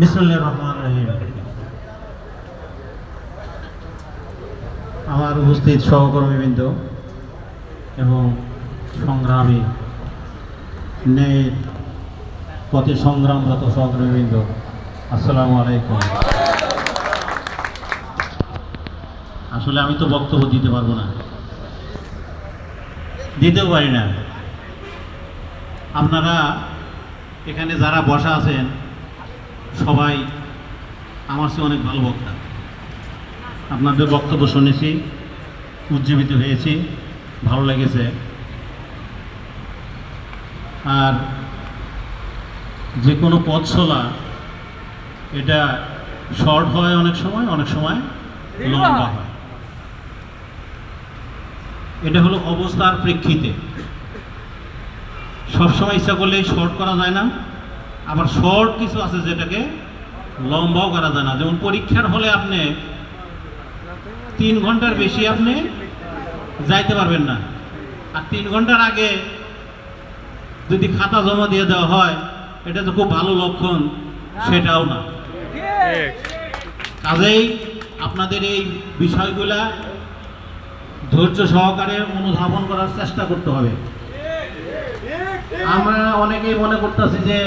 বিসমুল্লাহ রহমান রহিম। আমার উপস্থিত সহকর্মীবৃন্দ এবং সংগ্রামী ন্যায়ের পথে সংগ্রামরত সহকর্মীবৃন্দ, আসসালামু আলাইকুম। আসলে আমি তো বক্তব্য দিতে পারব না। দিতেও পারি না। আপনারা এখানে যারা বসা আছেন সবাই আমার চেয়ে অনেক ভালো বক্তা। আপনাদের বক্তব্য শুনেছি উজ্জীবিত হয়েছি ভালো লেগেছে। আর যে কোনো পথ চলা এটা শর্ট হয় অনেক সময় অনেক সময় লম্বা হয়। এটা হলো অবস্থার প্রেক্ষিতে। সবসময় ইচ্ছা করলে শর্ট করা যায় না। আবার শর্ট কিছু আছে যেটাকে লম্বাও করা যায় না। যেমন পরীক্ষার হলে আপনি তিন ঘণ্টার বেশি আপনি যাইতে পারবেন না। আর তিন ঘণ্টার আগে যদি খাতা জমা দিয়ে দেওয়া হয়, এটা তো খুব ভালো লক্ষণ, সেটাও না। কাজেই আপনাদের এই বিষয়গুলা ধৈর্য সহকারে অনুধাবন করার চেষ্টা করতে হবে। আমরা অনেকেই মনে করতেছি যে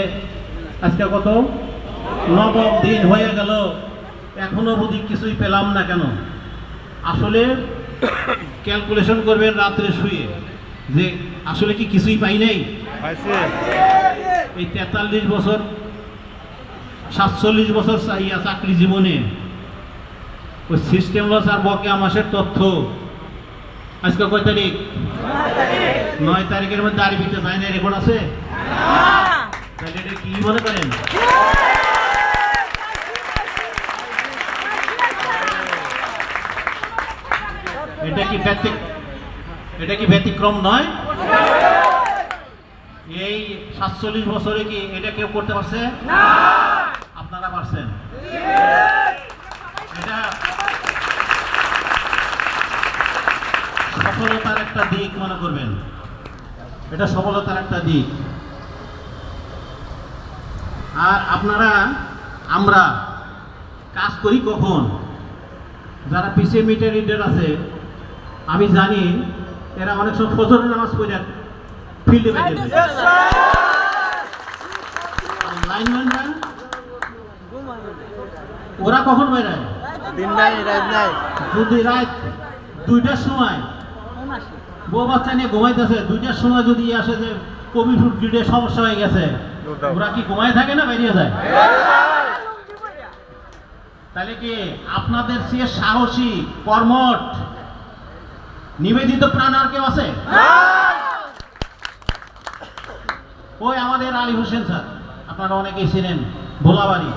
আজকে কত? নবম দিন হয়ে গেল। এখনও বুঝি কিছুই পেলাম না কেন? আসলে ক্যালকুলেশন করবেন রাত্রে শুয়ে। যে আসলে কি কিছুই পাই নাই? এই তেতাল্লিশ বছর সাতচল্লিশ বছর চাইয়া চাকরি জীবনে। ওই সিস্টেম লস আর বকেয়া মাসের তথ্য। আজকে কয় তারিখ? নয় তারিখের মধ্যে আরবিতে যায় না রেকর্ড আছে? তাহলে এটা কি মনে করেন? এটা কি ব্যতিক এটা কি ব্যতিক্রম নয়? এই সাতচল্লিশ বছরে কি এটা কেউ করতে পারছে? আপনারা পারছেন? এটা সফলতার একটা দিক মনে করবেন। এটা সফলতার একটা দিক। আর আপনারা আমরা কাজ করি কখন? যারা পিছিয়ে মিটার রিডার আছে আমি জানি এরা অনেক সময় ফজরের নামাজ পড়ে ফিল্ডে বেরিয়ে যায়। লাইনম্যানরা ওরা কখন বেরায় দিন নাই রাত নাই। যদি রাত দুইটার সময় বউ বাচ্চা নিয়ে ঘুমাইতেছে দুইটার সময় যদি আসে যে কোভিড ফুডে সমস্যা হয়ে গেছে ওরা কি ঘুমায় থাকে না বেরিয়ে যায়? তাহলে কি আপনাদের সে সাহসী কর্মঠ নিবেদিত প্রাণ আর কেউ আছে? ওই আমাদের আলী হোসেন স্যার, আপনারা অনেকেই ছিলেন ভোলাবাড়ি।